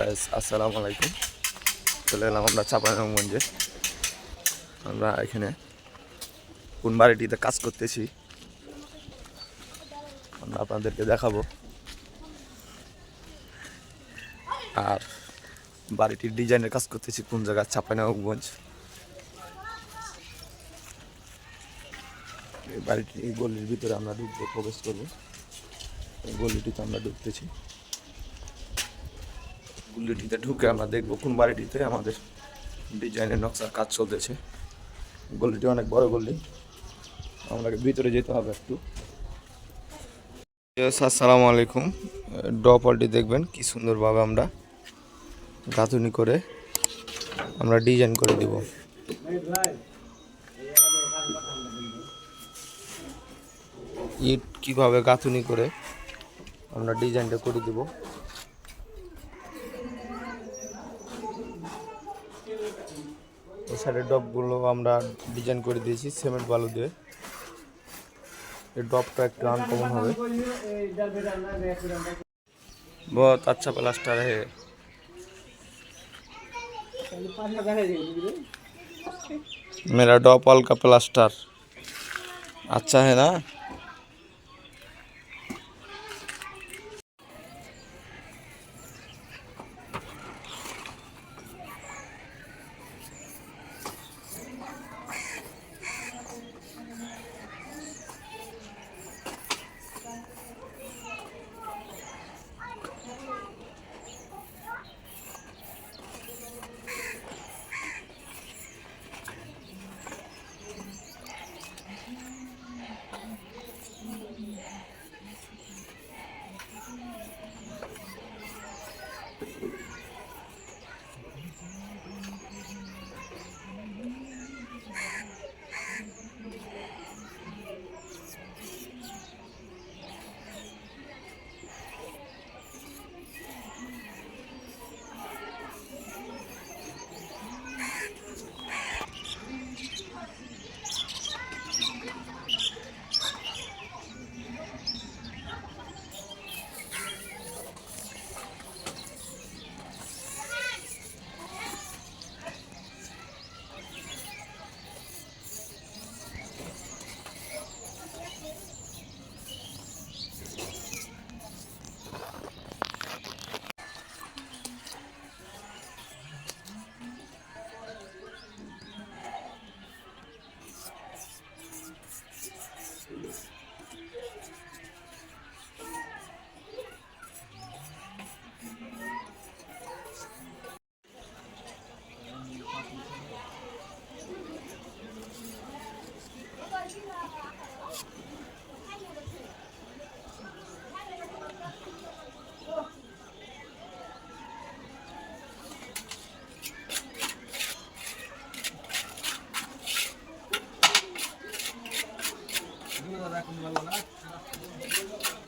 Guys আসসালামু আলাইকুম চলে এলাম আমরা চাপানগঞ্জে আমরা এখানে কোন বাড়িটিতে কাজ করতেছি, আমরা আপনাদেরকে দেখাবো। আর বাড়িটির ডিজাইনের কাজ করতেছি কোন জায়গায় চাপানগঞ্জ এই বাড়িটি, এই গলির ভিতরে আমরা ঢুকবো, প্রবেশ করব। এই গলিটিতে আমরা ঢুকতেছি। গলিটিতে ঢুকে আমরা দেখব কোন বাড়িটিতে আমাদের ডিজাইনের নকশার কাজ চলতেছে। গলিটি অনেক বড় গলি। আমাকে ভিতরে যেতে হবে একটু। আসসালামু আলাইকুম। ড্রপালটি দেখবেন কি সুন্দরভাবে আমরা গাঁথুনি করে আমরা ডিজাইন করে দিব। ইট কীভাবে গাঁথুনি করে আমরা ডিজাইনটা করে দিব। সাইডের ডবগুলো আমরা ডিজাইন করে দিয়েছি সিমেন্ট বালু দিয়ে এই ডবটা একটু আনকমন হবে बहुत अच्छा प्लास्टर है मेरा डॉपल का प्लास्टर अच्छा है ना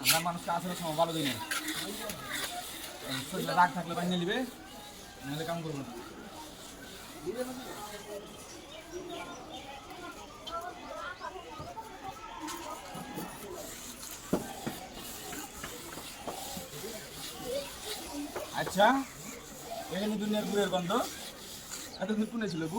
আমরা মানুষকে আসলে সময় ভালো দিই না। শরীরে রাগ থাকলে বানিয়ে নিবে, নাহলে কাম করব না। আচ্ছা এখানে দুনিয়ার গুড়ের গন্ধ। এতদিন কোনে ছিল গু